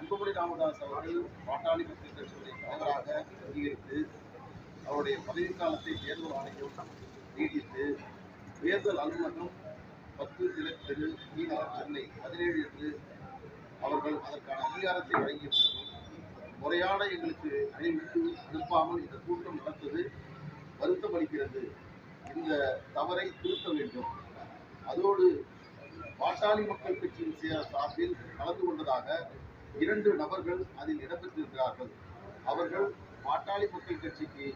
அன்புமணி ராமதாஸ் அவர்கள் பாட்டாளி மக்கள் கட்சியை தலைவராக அங்கீகரித்து அவருடைய பதவி காலத்தை தேர்தல் ஆணையம் நீடித்து தேர்தல் அலுவலகம் பத்து திரு மீனவர் சென்னை பதினேழு என்று அவர்கள் அதற்கான அங்கீகாரத்தை வழங்கிய முறையான எங்களுக்கு அறிவித்து அனுப்பாமல் இந்த கூட்டம் நடந்தது வருத்தம் அளிக்கிறது இந்த தவறை திருத்த வேண்டும். அதோடு பாட்டாளி மக்கள் கட்சியின் சார்பில் கலந்து கொண்டதாக இரண்டு நபர்கள் அதில் இடம்பெற்றிருக்கிறார்கள். அவர்கள் பாட்டாளி மக்கள் கட்சிக்கு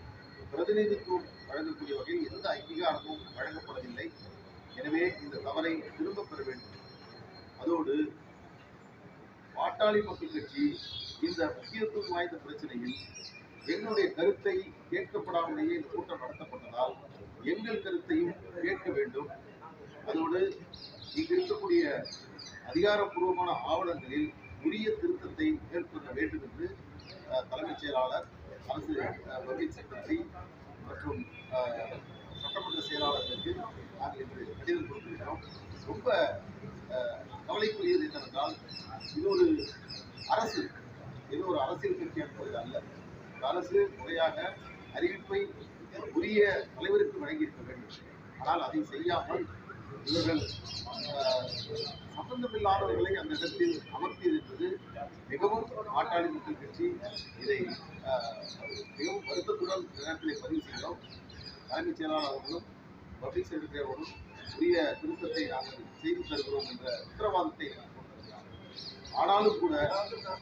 பிரதிநிதித்துவம் வழங்கக்கூடிய வகையில் எந்த அங்கீகாரமும் வழங்கப்படவில்லை. எனவே இந்த தவறை திரும்பப் பெற வேண்டும். அதோடு பாட்டாளி மக்கள் கட்சி இந்த முக்கியத்துவம் வாய்ந்த பிரச்சனையில் எங்களுடைய கருத்தை கேட்கப்படாமலேயே இந்த கூட்டம் நடத்தப்பட்டதால் எங்கள் கருத்தையும் கேட்க வேண்டும். அதோடு இங்கு இருக்கக்கூடிய அதிகாரப்பூர்வமான ஆவணங்களில் உரிய திருத்தத்தை மேற்கொள்ள வேண்டும் என்று தலைமைச் செயலாளர் அரசு அஹ், செக்ரட்டரி மற்றும் சட்டமன்ற செயலாளர்களுக்கு நாங்கள் இன்று கடிதம் கொடுத்திருக்கிறோம். ரொம்ப கவலைக்குரியது என்னவென்றால் இது ஒரு அரசு இது ஒரு அரசியல் கட்சி என்பது அல்ல. அரசு முறையாக அறிவிப்பை உரிய தலைவருக்கு வழங்கியிருக்க வேண்டும். ஆனால் அதை செய்யாமல் இவர்கள் சம்பந்தமில்லாதவர்களை அந்த இடத்தில் அமர்த்தியது என்பது மிகவும் பாட்டாளி மக்கள் கட்சி. இதை மிகவும் வருத்தத்துடன் நேரத்தில் பதிவு செய்கிறோம் தலைமைச் செயலாளர் அவர்களும் பப்ளிக் செக்ரட்டரி அவர்களும் உரிய திருத்தத்தை நாங்கள் செய்து தருகிறோம் என்ற உத்தரவாதத்தை ஆனாலும் கூட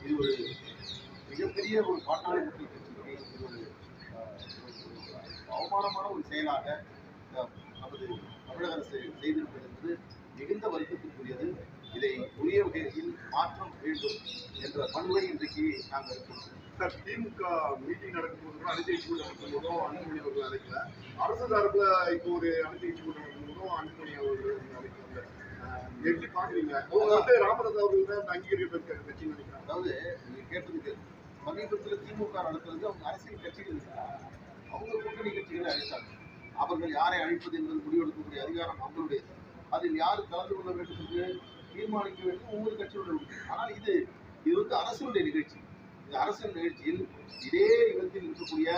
இது ஒரு மிகப்பெரிய ஒரு பாட்டாளி மக்கள் கட்சிக்கு இது ஒரு அவமானமான ஒரு செயலாக நமது தமிழக அரசு செய்திருப்பது என்பது மிகுந்த வருத்தத்திற்குரியது இதை உரிய வகையில் மாற்றம் வேண்டும் என்ற மனுவை இன்றைக்கு நாங்கள் கொடுக்கிறோம் சார் திமுக மீட்டிங் நடக்கும்போது கூட அனைத்து கட்சி கூட்டம் நடக்கும்போதும் அன்புமணி அவர்கள் அழைக்கல. அரசு சார்பில் இப்போ ஒரு அனைத்து கட்சி கூட்டம் நடக்கும்போதும் அன்புமணி அவர்கள் அழைக்கல. எப்படி பாக்குறீங்க அவங்க வந்து ராமதாஸ் அவர்கள் தான் இந்த அங்கீகரிக்கப்பட்ட கட்சின்னு நினைக்கிறாங்க அதாவது நீங்க கேட்டதுக்கு சமீபத்தில் திமுக நடத்துறது அவங்க அரசியல் கட்சிகள் அவங்க கூட்டணி கட்சிகளை அழைத்தாங்க. அவர்கள் யாரை அழைப்பது என்பது முடிவெடுக்கக்கூடிய அதிகாரம் அவர்களுடையது அதில் யார் கலந்து கொள்ள வேண்டும் என்று தீர்மானிக்க வேண்டும்? ஒவ்வொரு கட்சியுடன் உண்டு ஆனால் இது இது வந்து அரசுடைய நிகழ்ச்சி. இந்த அரசின் நிகழ்ச்சியில் இதே இடத்தில் இருக்கக்கூடிய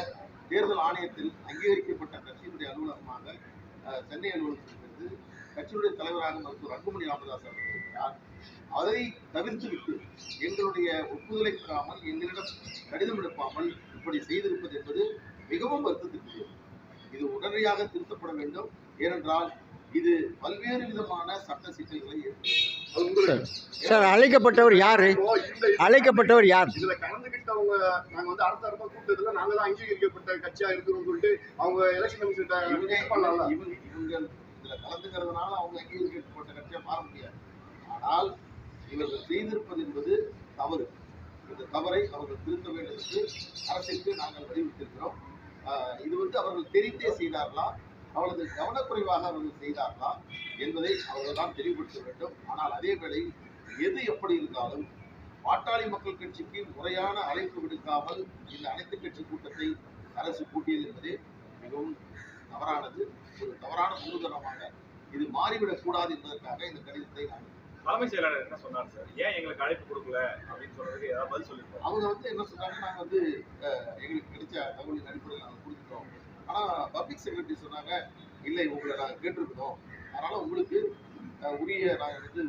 தேர்தல் ஆணையத்தில் அங்கீகரிக்கப்பட்ட கட்சியினுடைய அலுவலகமாக அஹ், சென்னை அலுவலகத்திலிருந்து கட்சியுடைய தலைவராக மருத்துவர் அன்புமணி ராமதாஸ் அவர்கள் இருக்கிறார். அதை தவிர்த்துவிட்டு எங்களுடைய ஒப்புதலை பெறாமல் எங்களிடம் கடிதம் எடுப்பாமல் இப்படி செய்திருப்பது என்பது மிகவும் வருத்தத்திற்குரிய இது உடனடியாக திருத்தப்பட வேண்டும். ஏனென்றால் இது பல்வேறு விதமான சட்ட சிக்கல்களை ஏற்படுத்தும் சார் அழைக்கப்பட்டவர் யாரு? அழைக்கப்பட்டவர் யார்? இதுல கலந்துகிட்டவங்க நாங்க வந்து அரசு சார்பா கூட்டத்துல நாங்க தான் அங்கீகரிக்கப்பட்ட கட்சியா இருக்கிறோம் சொல்லிட்டு அவங்க எலெக்ஷன் கமிஷன் இவங்க பண்ணலாம் இவங்க இவங்க இதுல கலந்துக்கிறதுனால அவங்க அங்கீகரிக்கப்பட்ட கட்சியா மாற முடியாது. ஆனால் இவர்கள் செய்திருப்பது என்பது தவறு. இந்த தவறை அவர்கள் திருத்த வேண்டும் என்று அரசுக்கு நாங்கள் வலியுறுத்தியிருக்கிறோம். இது வந்து அவர்கள் தெரிந்தே செய்தார்களா? அவளது கவனக்குறைவாக அவர்கள் செய்தார்களா? என்பதை அவர்கள் தான் தெளிவுபடுத்த வேண்டும். ஆனால் அதே வேளை எது எப்படி இருந்தாலும் பாட்டாளி மக்கள் கட்சிக்கு முறையான அழைப்பு விடுக்காமல் இந்த அனைத்து கட்சி கூட்டத்தை அரசு கூட்டியது என்பதே மிகவும் தவறானது. ஒரு தவறான முன்னுதாரணமாக இது மாறிவிடக்கூடாது என்பதற்காக இந்த கடிதத்தை நான் தலைமைச் செயலாளர் என்ன சொன்னார் சார்? ஏன் எங்களுக்கு அழைப்பு கொடுக்கல? அப்படின்னு சொல்றதுக்கு ஏதாவது பதில் சொல்லிருக்கோம். அவங்க வந்து என்ன சொன்னாங்க நாங்க வந்து எங்களுக்கு கிடைச்ச தகவலின் அடிப்படையில் நாங்கள் கொடுத்துட்டோம். ஆனா பப்ளிக் செக்ரட்டரி சொன்னாங்க இல்லை உங்களை நாங்கள் கேட்டிருக்கிறோம் அதனால உங்களுக்கு உரிய நாங்கள் வந்து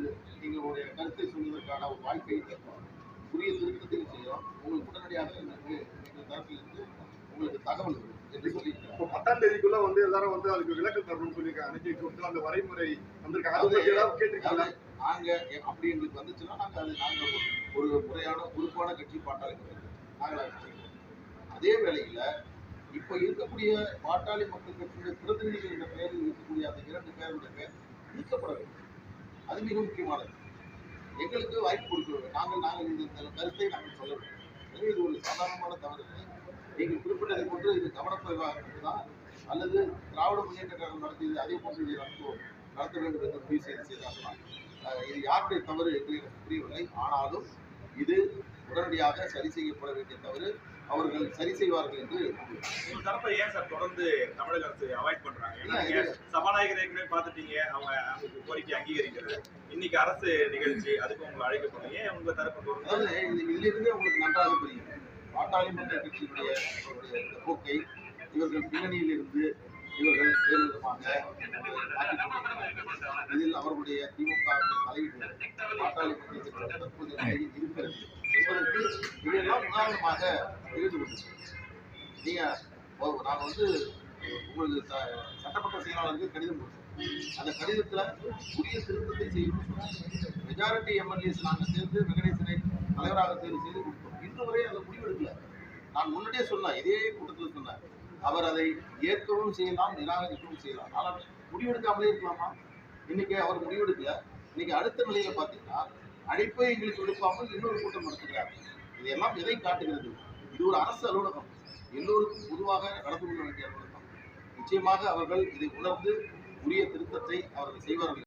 எங்களுடைய கருத்தை சொல்வதற்கான ஒரு வாய்ப்பை தருவோம். உரிய திருத்தத்தையும் செய்யறோம். உங்களுக்கு உடனடியாக எங்களுக்கு எங்கள் தரப்பிலிருந்து உங்களுக்கு தகவல் வரும் என்று சொல்லி பத்தாம் தேதிக்குள்ள வந்து எல்லாரும் வந்து அதுக்கு விளக்கம் தரணும்னு சொல்லியிருக்காங்க. அனைத்து கொடுத்து அந்த வரைமுறை வந்திருக்காங்க. அது ஏதாவது கேட்டிருக்காங்க நாங்க அப்படி எங்களுக்கு வந்துச்சுன்னா நாங்க அது நாங்க ஒரு முறையான பொறுப்பான கட்சி பாட்டாளி நாங்கள் அதே வேளையில இப்ப இருக்கக்கூடிய பாட்டாளி மக்கள் கட்சியுடைய பிரதிநிதிகள் என்ற பெயரில் இருக்கக்கூடிய அந்த இரண்டு பேருடைய பெயர் நீக்கப்பட வேண்டும். அது மிக முக்கியமானது. எங்களுக்கு வாய்ப்பு கொடுக்க வேண்டும். நாங்கள் நாங்கள் இந்த கருத்தை நாங்கள் சொல்ல வேண்டும். எனவே இது ஒரு சாதாரணமான தவறு. நீங்கள் குறிப்பிட்டதை போன்று இது கவனக்குறைவாக தான் அல்லது திராவிட முன்னேற்ற கழகம் நடத்தியது அதே போன்று இதை நடத்துவோம் நடத்த வேண்டும் என்று முடிவு செய்து செய்தார்களா அஹ் இது யாருடைய தவறு என்று எனக்கு புரியவில்லை. ஆனாலும் இது உடனடியாக சரி செய்யப்பட வேண்டிய தவறு அவர்கள் சரி செய்வார்கள் என்று தரப்பை ஏன் சார் தொடர்ந்து தமிழக அரசு அவாய்ட் பண்றாங்க? ஏன்னா சபாநாயகர் ஏற்கனவே பார்த்துட்டீங்க. அவங்க அவங்க கோரிக்கை அங்கீகரிக்கிறது. இன்னைக்கு அரசு நிகழ்ச்சி அதுக்கு உங்களை அழைக்கப்படும். ஏன் உங்க தரப்பு அதாவது இது இதிலிருந்தே உங்களுக்கு நன்றாக தெரியும் பாட்டாளி மக்கள் கட்சியினுடைய போக்கை இவர்கள் பின்னணியில் இருந்து இவர்கள் வேறு இதில் அவர்களுடைய திமுக தலையீடு பாட்டாளி மக்கள் கட்சியின் இருக்கிறது என்பதற்கு இவையெல்லாம் உதாரணமாக இருந்து கொண்டிருக்கிறது நீங்க வந்து உங்களுக்கு ச- சட்டமன்ற செயலாளருக்கு கடிதம் கொடுத்தோம் அந்த கடிதத்துல புதிய திருத்தத்தை செய்யணும் மெஜாரிட்டி எம்எல்ஏஸ் நாங்கள் சேர்ந்து வெங்கடேசனை தலைவராக தேர்வு செய்து கொடுத்தோம். இன்று வரை முடிவு எடுக்கலை நான் முன்னாடியே சொன்னேன் இதே கூட்டத்தில் சொன்னேன். அவர் அதை ஏற்கவும் செய்யலாம் நிராகரிக்கவும் செய்யலாம். ஆனால் முடிவெடுக்காமலே இருக்கலாமா? இன்னைக்கு அவர் முடிவெடுக்கல. இன்னைக்கு அடுத்த நிலையில பார்த்தீங்கன்னா அழைப்பை எங்களுக்கு விடுப்பாமல் இன்னொரு கூட்டம் நடத்துகிறார். இதையெல்லாம் எதை காட்டுகிறது. இது ஒரு அரசு அலுவலகம். எல்லோருக்கும் பொதுவாக நடந்து கொள்ள வேண்டிய அலுவலகம். நிச்சயமாக அவர்கள் இதை உணர்ந்து உரிய திருத்தத்தை அவர்கள் செய்வார்கள்.